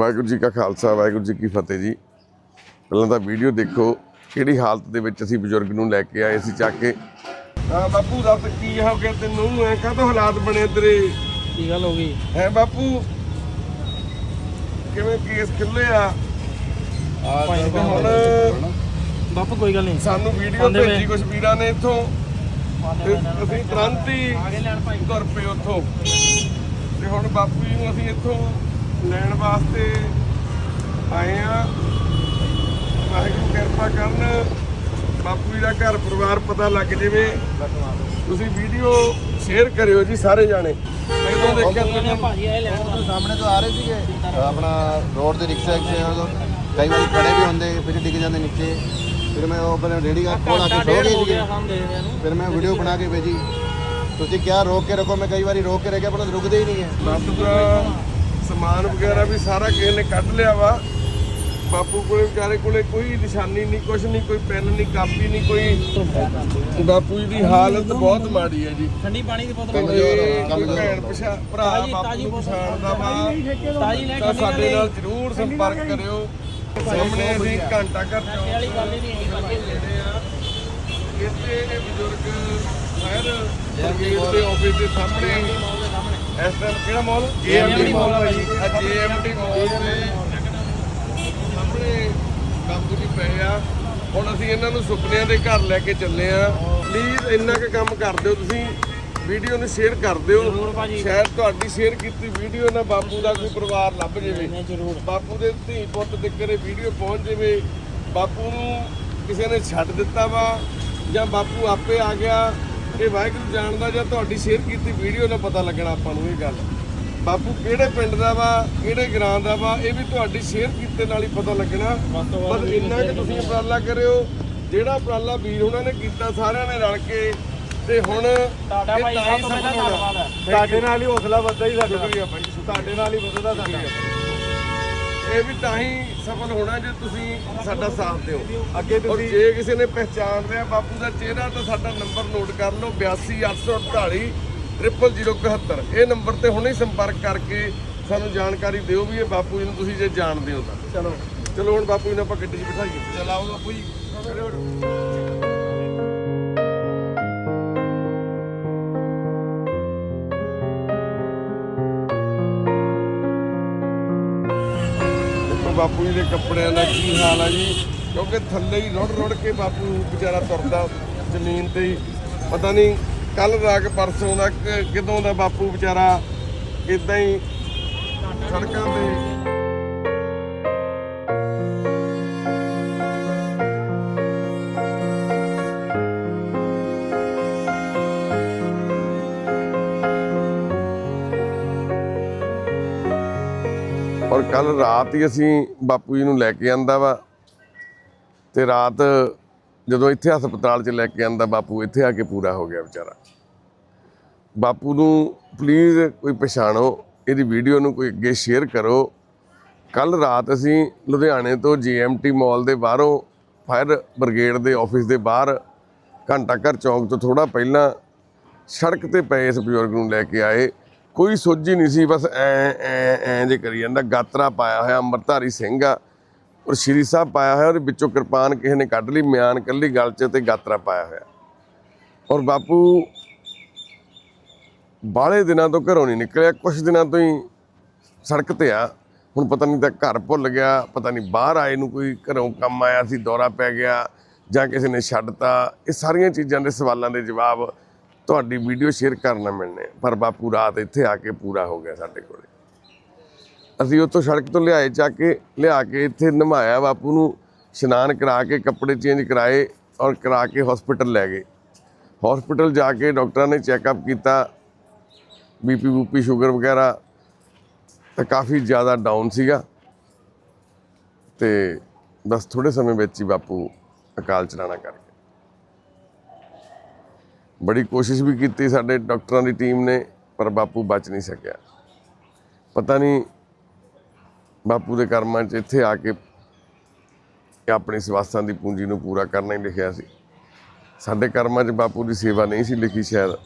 ਵਾਹਿਗੁਰੂ ਜੀ ਕਾ ਖਾਲਸਾ ਵਾਹਿਗੁਰੂ ਜੀ ਕੀ ਫਤਿਹ ਜੀ। ਪਹਿਲਾਂ ਤਾਂ ਵੀਡੀਓ ਦੇਖੋ ਕਿਹੜੀ ਹਾਲਤ ਦੇ ਵਿੱਚ ਅਸੀਂ ਬਜ਼ੁਰਗ ਨੂੰ ਲੈ ਕੇ ਆਏ ਸੀ ਚੱਕ ਕੇ। ਹਾਂ ਬਾਪੂ ਦੱਸ ਕੀ ਹੋ ਗਿਆ ਤੈਨੂੰ? ਐ ਕਾਹਤੋਂ ਹਾਲਾਤ ਬਣੇ ਤੇਰੇ? ਕੀ ਗੱਲ ਹੋ ਗਈ? ਹੈ ਬਾਪੂ? ਕਿਵੇਂ ਕੇਸ ਖੁੱਲੇ ਆ? ਹੁਣ ਬਾਪੂ ਕੋਈ ਗੱਲ ਨਹੀਂ। ਸਾਨੂੰ ਵੀਡੀਓ ਭੇਜੀ। ਕੁਝ ਵੀਰਾਂ ਨੇ ਇੱਥੋਂ। ਤੇ ਅਸੀਂ ਤੁਰੰਤ ਹੀ ਆਗੇ ਲੈਣ ਭਾਈ। ਤੁਰ ਪਏ ਉੱਥੋਂ। ਤੇ ਹੁਣ ਬਾਪੂ ਜੀ ਨੂੰ ਅਸੀਂ ਇੱਥੋਂ ਲੈਣ ਵਾਸਤੇ ਆਏ ਆ। ਵਾਹਿਗੁਰੂ ਕਿਰਪਾ ਕਰਨ। ਬਾਪੂ ਜੀ ਦਾ ਘਰ ਪਰਿਵਾਰ ਪਤਾ ਲੱਗ ਜਾਵੇ। ਤੁਸੀਂ ਵੀਡੀਓ ਸ਼ੇਅਰ ਕਰਿਓ ਜੀ ਸਾਰੇ ਜਾਣੇ। ਜਦੋਂ ਦੇਖਿਆ ਕਹਿੰਦੇ ਭਾਜੀ ਆਏ ਲੈਣ ਤੋਂ ਸਾਹਮਣੇ ਤੋਂ ਆ ਰਹੇ ਸੀਗੇ। ਆਪਣਾ ਰੋਡ ਤੇ ਰਿਕਸ਼ਾ ਵਾਲੇ ਤੋਂ। ਕਈ ਵਾਰੀ ਖੜੇ ਵੀ ਹੁੰਦੇ ਫਿਰ ਡਿੱਗ ਜਾਂਦੇ ਨੀਚੇ। ਫਿਰ ਮੈਂ ਉਹ ਆਪਣੇ ਰੇੜੀ ਦਾ ਕੋਲ ਆ ਕੇ ਸੋ ਗਏ ਹੋ ਸੀਗੇ। ਗਿਆ ਰਿਹਾ ਫਿਰ ਮੈਂ ਵੀਡੀਓ ਬਣਾ ਕੇ ਭੇਜੀ। ਤੁਸੀਂ ਕਿਹਾ ਰੋਕ ਕੇ ਰੱਖੋ ਮੈਂ ਕਈ ਵਾਰੀ ਰੋਕ ਕੇ ਰੱਖਿਆ ਪਰ ਉਹ ਰੁਕਦੇ ਹੀ ਨਹੀਂ ਹੈ। ਬਾਪੂ ਦਾ ਸਮਾਨ ਵਗੈਰਾ ਵੀ ਸਾਰਾ ਕਿਸੇ ਨੇ ਕੱਢ ਲਿਆ ਵਾ। ਬਾਪੂ ਕੋਲੇ ਵਿਚਾਰੇ ਕੋਲੇ ਕੋਈ ਨਿਸ਼ਾਨੀ ਨਹੀਂ ਕੁਛ ਨਹੀਂ ਕੋਈ ਪੈਨ ਨਹੀਂ ਕਾਪੀ ਨਹੀਂ ਕੋਈ ਬਾਪੂ ਜੀ ਦੀ ਹਾਲਤ ਬਹੁਤ ਮਾੜੀ ਹੈ ਜੀ। ਠੰਡੀ ਪਾਣੀ ਦੀ ਬੋਤਲ ਇਹ ਕੋਈ। ਭੈਣ ਪਛਾ ਭਰਾ ਬਾਪੂ ਨੂੰ। ਪਛਾਣਦਾ ਵਾ। ਤਾਜੀ ਲੈ ਤਾਂ ਕੇ ਸਾਡੇ ਨਾਲ ਜ਼ਰੂਰ ਸੰਪਰਕ ਕਰਿਓ। ਸਾਹਮਣੇ ਅਸੀਂ ਘੰਟਾ ਘਰ ਚੌਂਕ ਵਾਲੀ ਗੱਲ ਨਹੀਂ ਹੈਗੀ ਜਿਹੜੇ ਆ ਇੱਥੇ ਇਹ ਬਜ਼ੁਰਗ ਸ਼ਹਿਰ ਦੇ ਆਫਿਸ ਦੇ ਸਾਹਮਣੇ ਇਸ ਟਾਈਮ ਕਿਹੜਾ ਮਾਲ JMT ਮਾਲ ਆ ਜੀ। ਆ ਜੀਐਮਟੀ ਮਾਲ ਦੇ ਸਾਹਮਣੇ ਬਾਪੂ ਜੀ ਪਏ ਆ। ਹੁਣ ਅਸੀਂ ਇਹਨਾਂ ਨੂੰ ਸੁਪਨਿਆਂ ਦੇ ਘਰ ਲੈ ਕੇ ਚੱਲੇ ਆ। ਪਲੀਜ਼ ਇੰਨਾ ਕੁ ਕੰਮ ਕਰ ਦਿਓ ਤੁਸੀਂ। ਵੀਡੀਓ ਨੂੰ ਸ਼ੇਅਰ ਕਰ ਦਿਓ। ਸ਼ਾਇਦ ਤੁਹਾਡੀ ਸ਼ੇਅਰ ਕੀਤੀ ਵੀਡੀਓ ਨਾਲ ਬਾਪੂ ਦਾ ਕੋਈ ਪਰਿਵਾਰ ਲੱਭ ਜਾਵੇ। ਬਾਪੂ ਦੇ ਧੀ ਪੁੱਤ ਦੇ ਘਰੇ ਵੀਡੀਓ ਪਹੁੰਚ ਜਾਵੇ। ਬਾਪੂ ਨੂੰ ਕਿਸੇ ਨੇ ਛੱਡ ਦਿੱਤਾ ਵਾ ਜਾਂ ਬਾਪੂ ਆਪੇ ਆ ਗਿਆ। ਇਹ ਵਾਹਿਗੁਰੂ ਜਾਣਦਾ ਜਾਂ ਤੁਹਾਡੀ ਸ਼ੇਅਰ ਕੀਤੀ ਵੀਡੀਓ ਨਾਲ ਪਤਾ ਲੱਗਣਾ ਆਪਾਂ ਨੂੰ ਇਹ ਗੱਲ। ਬਾਪੂ ਕਿਹੜੇ ਪਿੰਡ ਦਾ ਵਾ ਕਿਹੜੇ ਗ੍ਰਾਂ ਦਾ ਵਾ ਇਹ ਵੀ ਤੁਹਾਡੀ ਸ਼ੇਅਰ ਕੀਤੇ ਨਾਲ ਹੀ ਪਤਾ ਲੱਗਣਾ। ਬਸ ਇੰਨਾ ਕਿ ਤੁਸੀਂ ਉਪਰਾਲਾ ਕਰਿਓ ਜਿਹੜਾ ਉਪਰਾਲਾ ਵੀਰ ਉਹਨਾਂ ਨੇ ਕੀਤਾ ਸਾਰਿਆਂ ਨੇ ਰਲ ਕੇ। ਤੇ ਹੁਣ ਤੁਹਾਡਾ ਭਾਈ। ਧੰਨਵਾਦ ਹੈ। ਤੁਹਾਡੇ ਨਾਲ ਹੀ ਹੌਸਲਾ ਵੱਧਦਾ ਹੀ ਸਾਡਾ। ਤੁਹਾਡੇ ਨਾਲ ਹੀ ਵੱਧਦਾ ਸਾਡਾ। ਇਹ ਵੀ ਤਾਂ ਹੀ ਸਫਲ ਹੋਣਾ ਜੇ ਤੁਸੀਂ ਸਾਡਾ ਸਾਥ ਦਿਓ। ਅੱਗੇ ਔਰ ਤੁਸੀਂ ਜੇ ਕਿਸੇ ਨੇ ਪਹਿਚਾਨ ਲਿਆ ਬਾਪੂ ਦਾ ਚਿਹਰਾ ਤਾਂ ਸਾਡਾ ਨੰਬਰ ਨੋਟ ਕਰ ਲਓ 82848 0071 ਇਹ ਨੰਬਰ ਤੇ ਹੁਣੇ ਹੀ ਸੰਪਰਕ ਕਰਕੇ ਸਾਨੂੰ ਜਾਣਕਾਰੀ ਦਿਓ ਵੀ ਇਹ ਬਾਪੂ ਜੀ ਨੂੰ ਤੁਸੀਂ ਜੇ ਜਾਣਦੇ ਹੋ ਤਾਂ। ਚਲੋ। ਚਲੋ ਹੁਣ ਬਾਪੂ ਜੀ ਨੂੰ ਆਪਾਂ ਗੱਡੀ 'ਚ ਬਿਠਾਈਏ। ਚਲਾਓ ਬਾਪੂ ਜੀ। ਬਾਪੂ ਜੀ ਦੇ ਕੱਪੜਿਆਂ ਦਾ ਕੀ ਹਾਲ ਆ ਜੀ? ਕਿਉਂਕਿ ਥੱਲੇ ਹੀ ਰੁੜ ਰੁੜ ਕੇ ਬਾਪੂ ਵਿਚਾਰਾ ਤੁਰਦਾ ਜ਼ਮੀਨ ਤੇ ਹੀ। ਪਤਾ ਨਹੀਂ ਕੱਲ ਰਾਤ ਪਰਸੋਂ ਦਾ ਕਿਦੋਂ ਦਾ ਬਾਪੂ ਵਿਚਾਰਾ ਇਦਾਂ ਹੀ ਸੜਕਾਂ ਤੇ ਔਰ ਕੱਲ ਰਾਤ ਹੀ ਅਸੀਂ ਬਾਪੂ ਜੀ ਨੂੰ ਲੈ ਕੇ ਆਂਦਾ ਵਾ ਤੇ ਰਾਤ ਜਦੋਂ ਇੱਥੇ ਹਸਪਤਾਲ 'ਚ ਲੈ ਕੇ ਆਂਦਾ ਬਾਪੂ, ਇੱਥੇ ਆ ਕੇ ਪੂਰਾ ਹੋ ਗਿਆ ਵਿਚਾਰਾ। ਬਾਪੂ ਨੂੰ ਪਲੀਜ਼ ਕੋਈ ਪਛਾਣੋ, ਇਹਦੀ ਵੀਡੀਓ ਨੂੰ ਕੋਈ ਅੱਗੇ ਸ਼ੇਅਰ ਕਰੋ। ਕੱਲ ਰਾਤ ਅਸੀਂ ਲੁਧਿਆਣੇ ਤੋਂ ਜੀਐਮਟੀ ਮਾਲ ਦੇ ਬਾਹਰੋਂ ਫਾਇਰ ਬ੍ਰਿਗੇਡ ਦੇ ਆਫਿਸ ਦੇ ਬਾਹਰ ਘੰਟਾ ਘਰ ਚੌਂਕ ਤੋਂ ਥੋੜਾ ਪਹਿਲਾਂ ਸੜਕ ਤੇ ਪਏ ਇਸ ਬਜ਼ੁਰਗ ਨੂੰ ਲੈ ਕੇ ਆਏ। ਕੋਈ ਸੋਝੀ ਨਹੀਂ ਸੀ, ਬਸ ਐ ਐ ਐ ਜੇ ਕਰੀ ਜਾਂਦਾ। ਗਾਤਰਾ ਪਾਇਆ ਹੋਇਆ, ਅੰਮ੍ਰਿਤਧਾਰੀ ਸਿੰਘ ਆ, ਔਰ ਸ਼੍ਰੀ ਸਾਹਿਬ ਪਾਇਆ ਹੋਇਆ, ਉਹਦੇ ਵਿੱਚੋਂ ਕਿਰਪਾਨ ਕਿਸੇ ਨੇ ਕੱਢ ਲਈ, ਮਿਆਨ ਕੱਲੀ ਗਲ 'ਚ ਤੇ ਗਾਤਰਾ ਪਾਇਆ ਹੋਇਆ। ਔਰ ਬਾਪੂ, ਬਾਹਲੇ ਦਿਨਾਂ ਤੋਂ ਘਰੋਂ ਨਹੀਂ ਨਿਕਲਿਆ ਕੁਝ ਦਿਨਾਂ ਤੋਂ ਹੀ ਸੜਕ ਤੇ ਆ। ਹੁਣ ਪਤਾ ਨਹੀਂ ਤਾਂ ਘਰ ਭੁੱਲ ਗਿਆ, ਪਤਾ ਨਹੀਂ ਬਾਹਰ ਆਏ ਨੂੰ ਕੋਈ ਘਰੋਂ ਕੰਮ ਆਇਆ ਸੀ, ਦੌਰਾ ਪੈ ਗਿਆ, ਜਾਂ ਕਿਸੇ ਨੇ ਛੱਡਤਾ। ਇਹ ਸਾਰੀਆਂ ਚੀਜ਼ਾਂ ਦੇ ਸਵਾਲਾਂ ਦੇ ਜਵਾਬ ਤੁਹਾਡੀ ਵੀਡੀਓ ਸ਼ੇਅਰ ਕਰਨਾ ਮਿਲਣੇ ਪਰ ਬਾਪੂ ਰਾਤ ਇੱਥੇ ਆ ਕੇ ਪੂਰਾ ਹੋ ਗਿਆ ਸਾਡੇ ਕੋਲੇ। ਅਸੀਂ ਉੱਥੋਂ ਸੜਕ ਤੋਂ ਲਿਆਏ ਚੱਕ ਕੇ, ਲਿਆ ਕੇ ਇੱਥੇ ਨਮਾਇਆ ਬਾਪੂ ਨੂੰ, ਇਸ਼ਨਾਨ ਕਰਾ ਕੇ, ਕੱਪੜੇ ਚੇਂਜ ਕਰਾਏ ਔਰ ਕਰਾ ਕੇ ਹਸਪੀਟਲ ਲੈ ਗਏ। ਹਸਪੀਟਲ ਜਾ ਕੇ ਡਾਕਟਰਾਂ ਨੇ ਚੈੱਕਅਪ ਕੀਤਾ ਬੀਪੀ ਬੂਪੀ ਸ਼ੂਗਰ ਵਗੈਰਾ, ਤਾਂ ਕਾਫੀ ਜ਼ਿਆਦਾ ਡਾਊਨ ਸੀਗਾ। ਤੇ ਬਸ ਥੋੜੇ ਸਮੇਂ ਵਿੱਚ ਹੀ ਬਾਪੂ ਅਕਾਲ ਚਲਾਣਾ ਕਰ ਗਿਆ ਬੜੀ ਕੋਸ਼ਿਸ਼ ਵੀ ਕੀਤੀ ਸਾਡੇ ਡਾਕਟਰਾਂ ਦੀ ਟੀਮ ਨੇ, ਪਰ ਬਾਪੂ ਬਚ ਨਹੀਂ ਸਕਿਆ। ਪਤਾ ਨਹੀਂ ਬਾਪੂ ਦੇ ਕਰਮਾਂ 'ਚ ਇੱਥੇ ਆ ਕੇ ਇਹ ਆਪਣੀ ਸਵਾਸਾਂ ਦੀ ਪੂੰਜੀ ਨੂੰ ਪੂਰਾ ਕਰਨਾ ਹੀ ਲਿਖਿਆ ਸੀ। ਸਾਡੇ ਕਰਮਾਂ 'ਚ ਬਾਪੂ ਦੀ ਸੇਵਾ ਨਹੀਂ ਸੀ ਲਿਖੀ ਸ਼ਾਇਦ,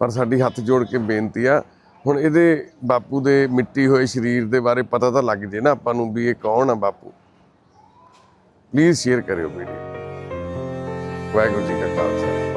ਪਰ ਸਾਡੀ ਹੱਥ ਜੋੜ ਕੇ ਬੇਨਤੀ ਆ, ਹੁਣ ਇਹਦੇ ਬਾਪੂ ਦੇ ਮਿੱਟੀ ਹੋਏ ਸਰੀਰ ਦੇ ਬਾਰੇ ਪਤਾ ਤਾਂ ਲੱਗ ਜੇ ਨਾ ਆਪਾਂ ਨੂੰ ਵੀ ਇਹ ਕੌਣ ਆ ਬਾਪੂ। ਪਲੀਜ਼ ਸ਼ੇਅਰ ਕਰਿਓ ਵੀਡੀਓ। ਵਾਹਿਗੁਰੂ ਜੀ ਕਾ ਖਾਲਸਾ।